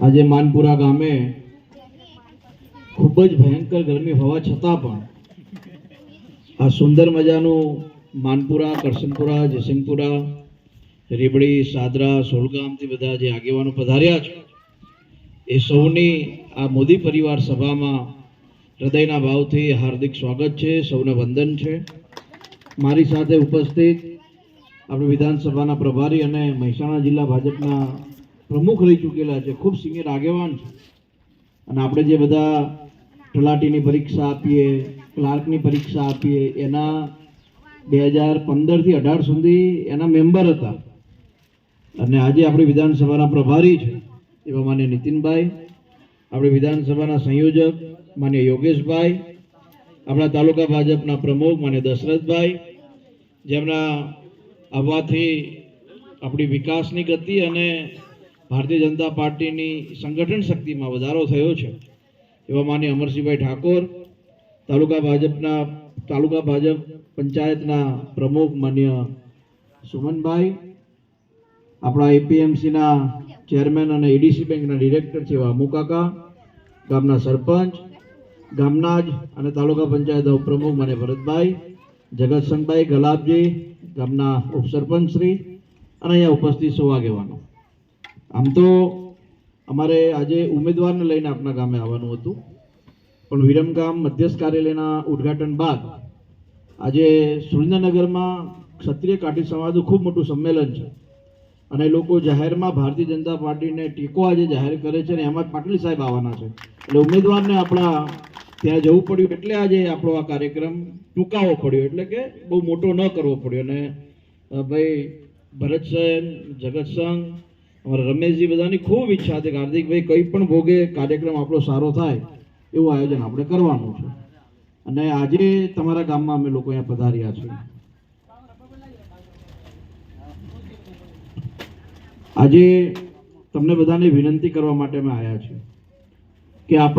આજે માનપુરા ગામે ખૂબ જ ભયંકર ગરમી હોવા છતાં પણ આ સુંદર મજાનું માનપુરા, કરશનપુરા, જયસિંહપુરા, રીબડી, સાદરા, સોલગામથી બધા જે આગેવાનો પધાર્યા છે, એ સૌની આ મોદી પરિવાર સભામાં હૃદયના ભાવથી હાર્દિક સ્વાગત છે, સૌને વંદન છે. મારી સાથે ઉપસ્થિત આપણે વિધાનસભાના પ્રભારી અને મહેસાણા જિલ્લા ભાજપના પ્રમુખ રહી ચૂકેલા છે, ખૂબ સિનિયર આગેવાન છે. અને આપણે જે બધા તલાટીની પરીક્ષા આપીએ, ક્લાર્કની પરીક્ષા આપીએ, એના બે હજાર પંદરથી અઢાર સુધી એના મેમ્બર હતા. અને આજે આપણી વિધાનસભાના પ્રભારી છે, એવા માન્ય નીતિનભાઈ, આપણે વિધાનસભાના સંયોજક માન્ય યોગેશભાઈ, આપણા તાલુકા ભાજપના પ્રમુખ માન્ય દશરથભાઈ, જેમના આવવાથી આપણી વિકાસની ગતિ અને ભારતીય જનતા પાર્ટીની સંગઠન શક્તિમાં વધારો થયો છે. એવા માન્ય અમરસિંહભાઈ ઠાકોર, તાલુકા ભાજપના, તાલુકા ભાજપ પંચાયતના પ્રમુખ માન્ય સુમનભાઈ, આપણા એપીએમસીના ચેરમેન અને એડીસી બેંકના ડિરેક્ટર છે એવા અમુકાકા ગામના સરપંચ, ગામના જ અને તાલુકા પંચાયતના ઉપપ્રમુખ મને ભરતભાઈ જગતસંગભાઈ ગલાબજી ગામના ઉપસરપંચ શ્રી અને અહીંયા ઉપસ્થિત સૌ આગેવાનો. આમ તો અમારે આજે ઉમેદવારને લઈને આપના ગામે આવવાનું હતું. પણ વિરમગામ મધ્યસ્થ કાર્યાલયના ઉદ્ઘાટન બાદ આજે સુરેન્દ્રનગરમાં ક્ષત્રિય કાઠી સમાજનું ખૂબ મોટું સંમેલન છે. અને લોકો જાહેરમાં ભારતીય જનતા પાર્ટીને ટેકો આજે જાહેર કરે છે અને એમાં પાટલી સાહેબ આવવાના છે. એટલે ઉમેદવારને આપણા ત્યાં જવું પડ્યું એટલે આજે આપણો આ કાર્યક્રમ ટૂંકાવવો પડ્યો. એટલે કે બહુ મોટો ન કરવો પડ્યો. અને ભાઈ ભરતસેન જગતસંગ અમારા રમેશજી બધાની ખૂબ ઈચ્છા છે કે હાર્દિકભાઈ કંઈ પણ ભોગે કાર્યક્રમ આપણો સારો થાય એવું આયોજન આપણે કરવાનું છે અને આજે તમારા ગામમાં અમે લોકો અહીંયા પધાર્યા છીએ. આજે તમને બધાને વિનંતી કરવા માટે અમે આવ્યા છીએ કે આપણે